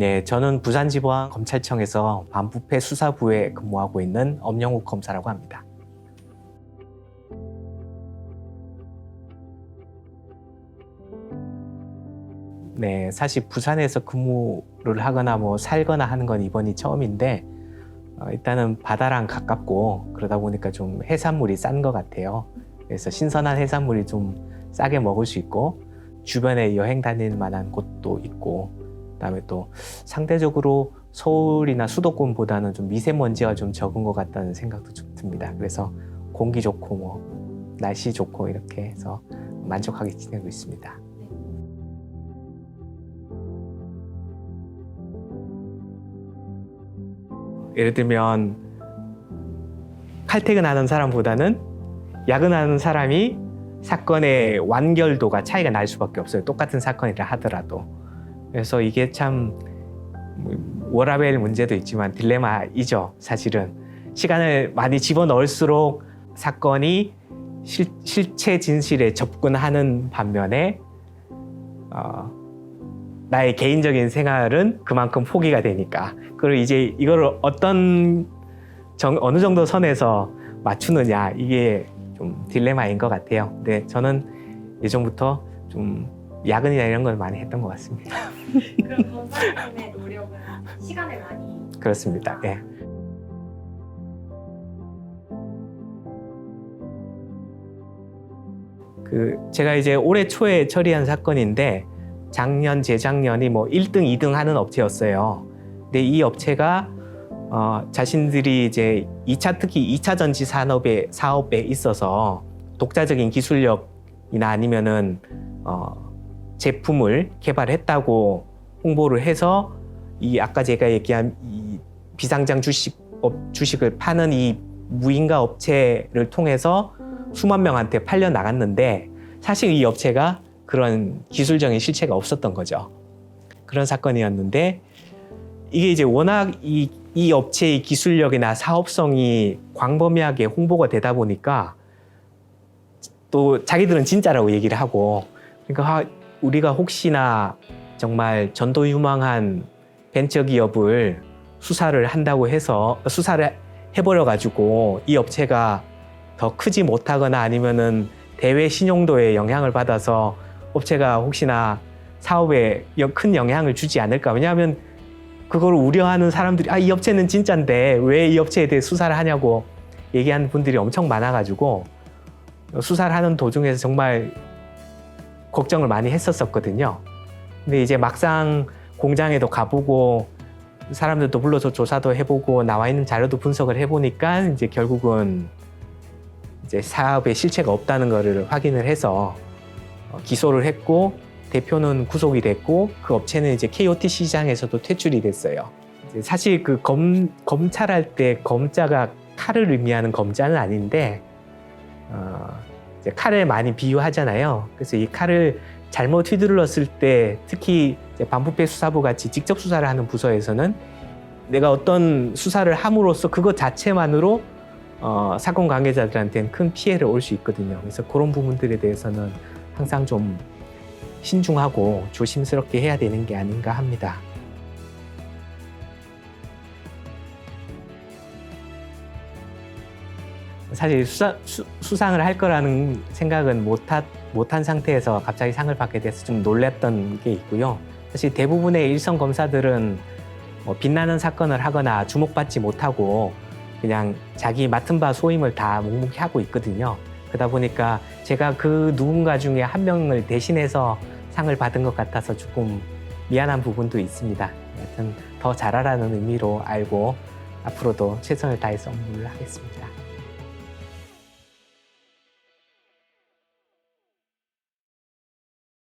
네, 저는 부산지방 검찰청에서 반부패 수사부에 근무하고 있는 엄영욱 검사라고 합니다. 네, 사실 부산에서 근무를 하거나 뭐 살거나 하는 건 이번이 처음인데 어, 일단은 바다랑 가깝고 그러다 보니까 좀 해산물이 싼 것 같아요. 그래서 신선한 해산물이 좀 싸게 먹을 수 있고 주변에 여행 다닐 만한 곳도 있고 그다음에 또 상대적으로 서울이나 수도권보다는 좀 미세먼지가 좀 적은 것 같다는 생각도 좀 듭니다. 그래서 공기 좋고 뭐 날씨 좋고 이렇게 해서 만족하게 지내고 있습니다. 예를 들면 칼퇴근하는 사람보다는 야근하는 사람이 사건의 완결도가 차이가 날 수밖에 없어요. 똑같은 사건이라 하더라도. 그래서 이게 참 워라벨 문제도 있지만 딜레마이죠. 사실은 시간을 많이 집어 넣을수록 사건이 실, 실체 진실에 접근하는 반면에 어, 나의 개인적인 생활은 그만큼 포기가 되니까 그리고 이제 이거를 어떤 정, 어느 정도 선에서 맞추느냐 이게 좀 딜레마인 것 같아요. 근데 저는 예전부터 좀 야근이나 이런 걸 많이 했던 것 같습니다. 그럼 검사님의 노력은 시간을 많이 그렇습니다. 예. 그 제가 이제 올해 초에 처리한 사건인데 작년 재작년이 뭐 1등, 2등 하는 업체였어요. 근데 이 업체가 어, 자신들이 이제 2차 특히 2차 전지 산업에 사업에 있어서 독자적인 기술력이나 아니면은 어, 제품을 개발했다고 홍보를 해서 이 아까 제가 얘기한 이 비상장 주식 업 주식을 파는 이 무인가 업체를 통해서 수만 명한테 팔려 나갔는데 사실 이 업체가 그런 기술적인 실체가 없었던 거죠. 그런 사건이었는데 이게 이제 워낙 이, 이 업체의 기술력이나 사업성이 광범위하게 홍보가 되다 보니까 또 자기들은 진짜라고 얘기를 하고 그러니까 하- 우리가 혹시나 정말 전도 유망한 벤처 기업을 수사를 한다고 해서 수사를 해버려 가지고 이 업체가 더 크지 못하거나 아니면은 대외 신용도에 영향을 받아서 업체가 혹시나 사업에 여- 큰 영향을 주지 않을까. 왜냐하면 그걸 우려하는 사람들이 아 이 업체는 진짜인데 왜 이 업체에 대해 수사를 하냐고 얘기하는 분들이 엄청 많아가지고 수사를 하는 도중에서 정말 걱정을 많이 했었었거든요. 근데 이제 막상 공장에도 가보고 사람들도 불러서 조사도 해보고 나와 있는 자료도 분석을 해보니까 이제 결국은 이제 사업에 실체가 없다는 거를 확인을 해서 어, 기소를 했고 대표는 구속이 됐고 그 업체는 이제 KOT 시장에서도 퇴출이 됐어요. 사실 그 검, 검찰할 때 검자가 칼을 의미하는 검자는 아닌데 어, 칼을 많이 비유하잖아요. 그래서 이 칼을 잘못 휘둘렀을 때 특히 반부패 수사부 같이 직접 수사를 하는 부서에서는 내가 어떤 수사를 함으로써 그것 자체만으로 어, 사건 관계자들한테는 큰 피해를 올 수 있거든요. 그래서 그런 부분들에 대해서는 항상 좀 신중하고 조심스럽게 해야 되는 게 아닌가 합니다. 사실 수사, 수, 수상을 할 거라는 생각은 못하, 못한 상태에서 갑자기 상을 받게 돼서 좀 놀랬던 게 있고요. 사실 대부분의 일선 검사들은 뭐 빛나는 사건을 하거나 주목받지 못하고 그냥 자기 맡은 바 소임을 다 묵묵히 하고 있거든요. 그러다 보니까 제가 그 누군가 중에 한 명을 대신해서 상을 받은 것 같아서 조금 미안한 부분도 있습니다. 여하튼 더 잘하라는 의미로 알고 앞으로도 최선을 다해서 업무를 하겠습니다.